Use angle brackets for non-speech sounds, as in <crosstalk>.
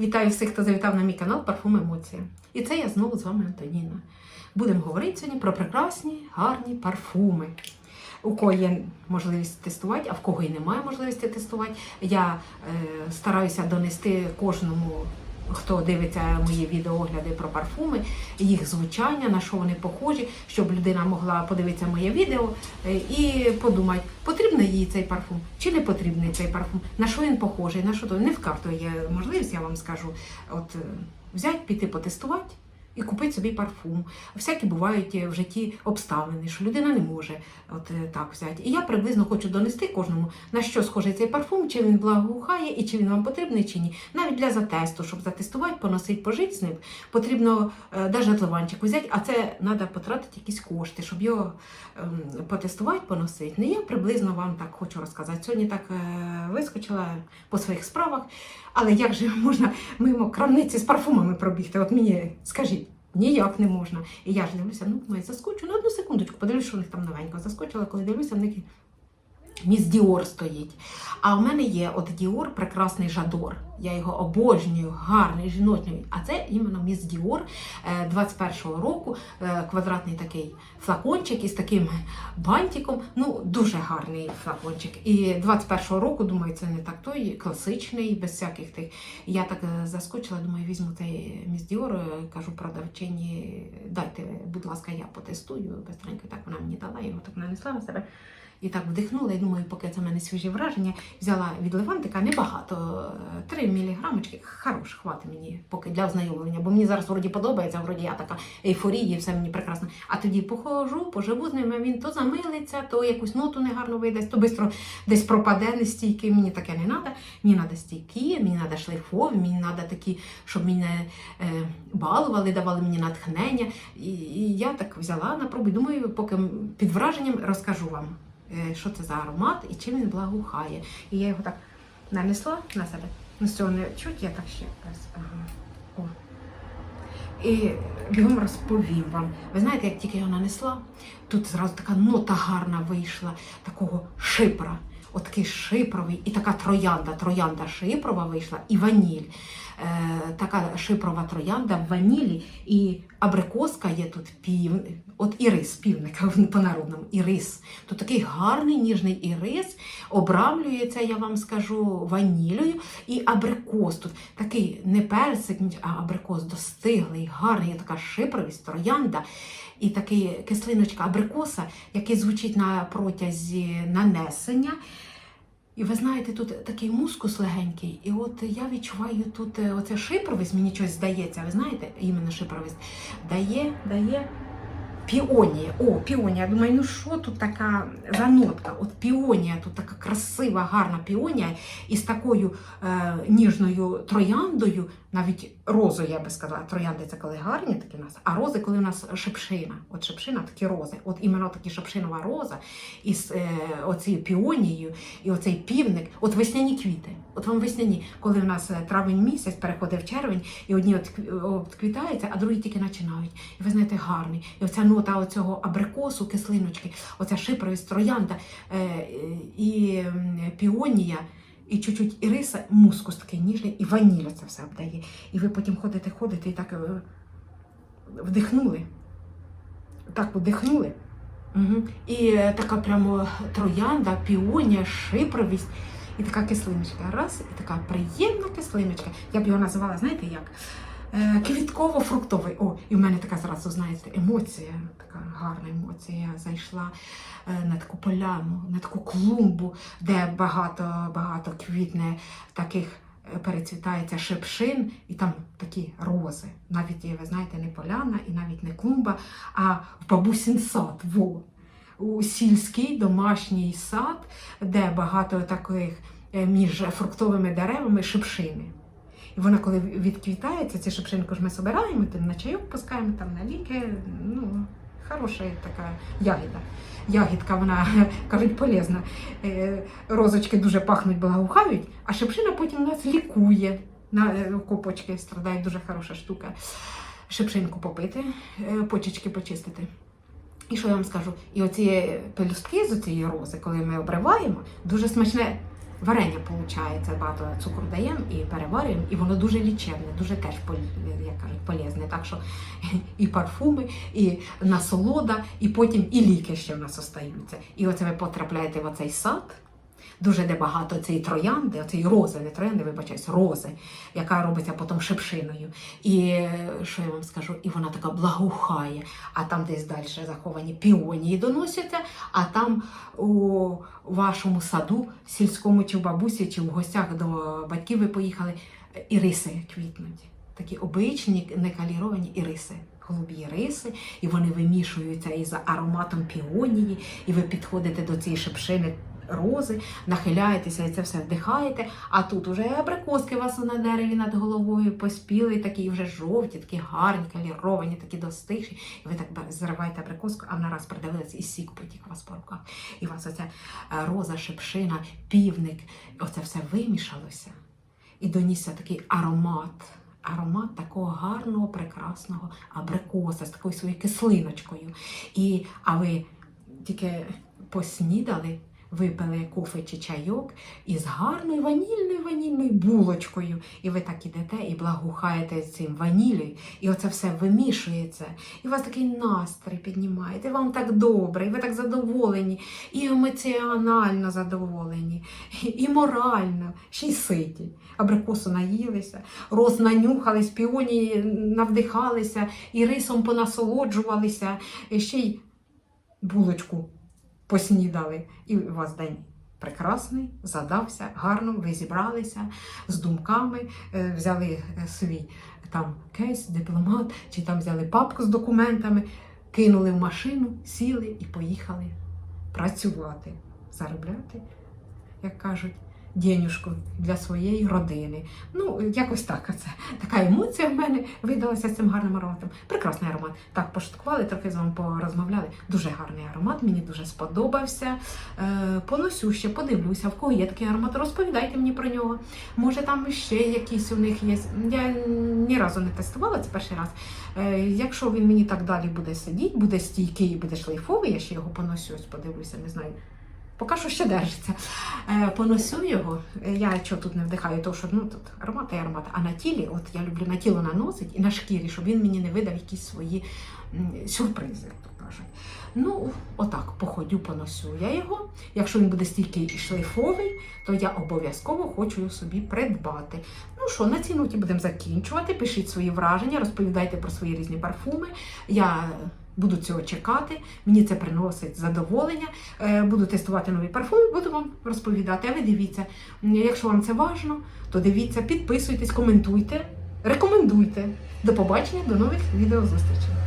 Вітаю всіх, хто завітав на мій канал Парфум Емоція. І це я знову з вами Антоніна. Будемо говорити сьогодні про прекрасні, гарні парфуми. У кого є можливість тестувати, а в кого і немає можливості тестувати. Я е, стараюся донести кожному, хто дивиться мої відеоогляди про парфуми, їх звучання, на що вони похожі, щоб людина могла подивитися моє відео е, і подумати, потрібний їй цей парфум? Чи не потрібний цей парфум, на що він похожий, на що то? Не в карту є можливість, я вам скажу, от е, взяти, піти потестувати. І купити собі парфум. Всякі бувають е, в житті обставини, що людина не може от е, так взяти. І я приблизно хочу донести кожному, на що схожий цей парфум, чи він благоухає і чи він вам потрібний, чи ні. Навіть для затесту, щоб затестувати, поносити, пожити з ним, потрібно е, навіть ливанчик взяти, а це треба потратити якісь кошти, щоб його ем, потестувати, поносити. Ну я приблизно вам так хочу розказати. Сьогодні так е, вискочила по своїх справах, але як же <laughs> можна мимо крамниці з парфумами пробігти? От мені скажіть. Ніяк не можна. І я ж дивлюся, ну май заскочу на одну секундочку, подивлюсь, що у них там новенько. Заскочила, коли дивлюся, в них міс Діор стоїть. А в мене є от Діор, прекрасний жадор. Я його обожнюю, гарний, жіночний. А це іменно міс Діор 21-го року. е, Квадратний такий флакончик із таким бантиком. Ну, дуже гарний флакончик. І 21-го року, думаю, це не так той класичний, без всяких тих. Я так е, заскочила, думаю, візьму цей міс Діор, е, кажу продавчині, дайте, будь ласка, я потестую. Бестренько так вона мені дала, я його так нанесла на себе. І так вдихнула, і думаю, поки це в мене свіжі враження, взяла від Левантика небагато, 3 міліграмочки, хорош, хватить мені поки для ознайомлення, бо мені зараз вроді подобається, вроді я така ейфорія, все мені прекрасно. А тоді похожу, поживу з ним, він то замилиться, то якусь ноту негарно видасть, то швидко десь пропаде нестійкий. Мені таке не треба. Мені треба стійкі, мені треба шлейфові, мені треба такі, щоб мене е, балували, давали мені натхнення. І, і я так взяла на пробу. Думаю, поки під враженням розкажу вам е, що це за аромат і чим він благоухає. І я його так нанесла на себе. Ну, з цього не чуть, я так ще раз. Ага. О. І бігом розповім вам. Ви знаєте, як тільки його нанесла, тут зразу така нота гарна вийшла, такого шипра. От такий шипровий, і така троянда, троянда шипрова вийшла, і ваніль. Е, така шипрова троянда в ванілі, і абрикоска є тут пів, от ірис, півник <laughs> по-народному, ірис. Тут такий гарний ніжний ірис, обрамлюється, я вам скажу, ванілею і абрикос. Тут такий не персик, а абрикос достиглий, гарний, є така шипровість, троянда. І такий кислиночка абрикоса, який звучить на протязі нанесення. І ви знаєте, тут такий мускус легенький, і от я відчуваю тут е, оце шипровість, мені щось здається, ви знаєте, іменно шипровість, дає, дає піонія. О, піонія. Я думаю, ну що тут така за нотка? От піонія, тут така красива, гарна піонія із такою е, ніжною трояндою, навіть розою, я би сказала. Троянди це коли гарні такі у нас, а рози, коли у нас шипшина. От шипшина такі рози. От іменно такі шипшинова роза із е, оцією піонією, і оцей півник, от весняні квіти. От вам весняні, коли у нас е, травень місяць переходить в червень, і одні от квітаються, а другі тільки починають. І ви знаєте, гарний. І оця нота оцього абрикосу, кислиночки, оця шипровість троянда е, і піонія. І чуть-чуть іриса, мускус такий ніжний, і ваніль це все обдає. І ви потім ходите, ходите і так е, вдихнули. Так вдихнули. Угу. І е, така прямо троянда, піонія, шипровість. І така кислиночка. Раз, і така приємна кислиночка. Я б його називала, знаєте як? Квітково-фруктовий. О, і в мене така зразу, знаєте, емоція, така гарна емоція. Я зайшла е, на таку поляну, на таку клумбу, де багато багато квітне таких е, перецвітається шипшин, і там такі рози. Навіть, ви знаєте, не поляна і навіть не клумба, а в бабусін сад. Во. У сільський домашній сад, де багато таких е, між фруктовими деревами шипшини. І вона, коли відквітається, ці шипшинку ж ми збираємо, на чайок пускаємо там на ліки. Ну, хороша така ягіда. Ягідка, вона <laughs> кажуть, полезна. Е, Розочки дуже пахнуть, благоухають, а шипшина потім нас лікує. На е, копочки страдають дуже хороша штука. Шипшинку попити, е, почечки почистити. І що я вам скажу? І оці пелюстки з цієї рози, коли ми обриваємо, дуже смачне варення виходить, багато цукру даємо і переварюємо, і воно дуже лічебне, дуже теж як кажуть, полезне. Так що <laughs> і парфуми, і насолода, і потім і ліки ще в нас остаються. І оце ви потрапляєте в оцей сад. Дуже де багато цієї троянди, оцеї рози, не троянди, вибачаюсь, рози, яка робиться потім шипшиною. І е, що я вам скажу, і вона така благоухає, а там десь далі заховані піонії доносяться, а там у вашому саду, сільському чи в бабусі, чи в гостях до батьків ви поїхали, е, іриси квітнуть. Такі обичні, некаліровані іриси. Голубі риси, і вони вимішуються із ароматом піонії, і ви підходите до цієї шипшини рози, нахиляєтеся і це все вдихаєте. А тут уже абрикоски у вас на дереві над головою поспіли, такі вже жовті, такі гарні, каліровані, такі достигші. І ви так зриваєте абрикоску, а вона раз придивилася, і сік потік у вас по руках. І у вас оця е, роза, шипшина, півник, оце все вимішалося. І донісся такий аромат. Аромат такого гарного, прекрасного абрикоса з такою своєю кислиночкою. І, а ви тільки поснідали, випили кофе чи чайок із гарною ванільною ванільною булочкою. І ви так ідете і благоухаєте цим ванілею, і оце все вимішується. І у вас такий настрій піднімаєте, і вам так добре, і ви так задоволені, і емоціонально задоволені, і морально, ще й ситі. Абрикосу наїлися, роз нанюхались, піоні навдихалися, і рисом понасолоджувалися, і ще й булочку поснідали. І у вас день прекрасний, задався, гарно, ви зібралися з думками, е, взяли е, свій там кейс, дипломат, чи там взяли папку з документами, кинули в машину, сіли і поїхали працювати, заробляти, як кажуть. Денюшку для своєї родини. Ну, якось так. Це така емоція в мене видалася з цим гарним ароматом. Прекрасний аромат. Так, пошуткували, трохи з вами порозмовляли. Дуже гарний аромат, мені дуже сподобався. Е, поносю ще, подивлюся, в кого є такий аромат. Розповідайте мені про нього. Може, там ще якісь у них є. Я ні разу не тестувала це перший раз. Е, якщо він мені так далі буде сидіти, буде стійкий і буде шлейфовий, я ще його поносю, ось подивлюся, не знаю. Поки що ще держиться. Е, поносю його. Е, Я чого тут не вдихаю, тому що ну тут аромат і аромат. А на тілі, от я люблю на тіло наносить і на шкірі, щоб він мені не видав якісь свої сюрпризи, як то кажуть. Ну, отак, походю, поносю я його. Якщо він буде стійкий і шлейфовий, то я обов'язково хочу його собі придбати. Ну що, на цій ноті будемо закінчувати. Пишіть свої враження, розповідайте про свої різні парфуми. Я буду цього чекати. Мені це приносить задоволення. Е, Буду тестувати нові парфуми, буду вам розповідати. А ви дивіться, якщо вам це важно, то дивіться, підписуйтесь, коментуйте, рекомендуйте. До побачення, до нових відеозустрічей.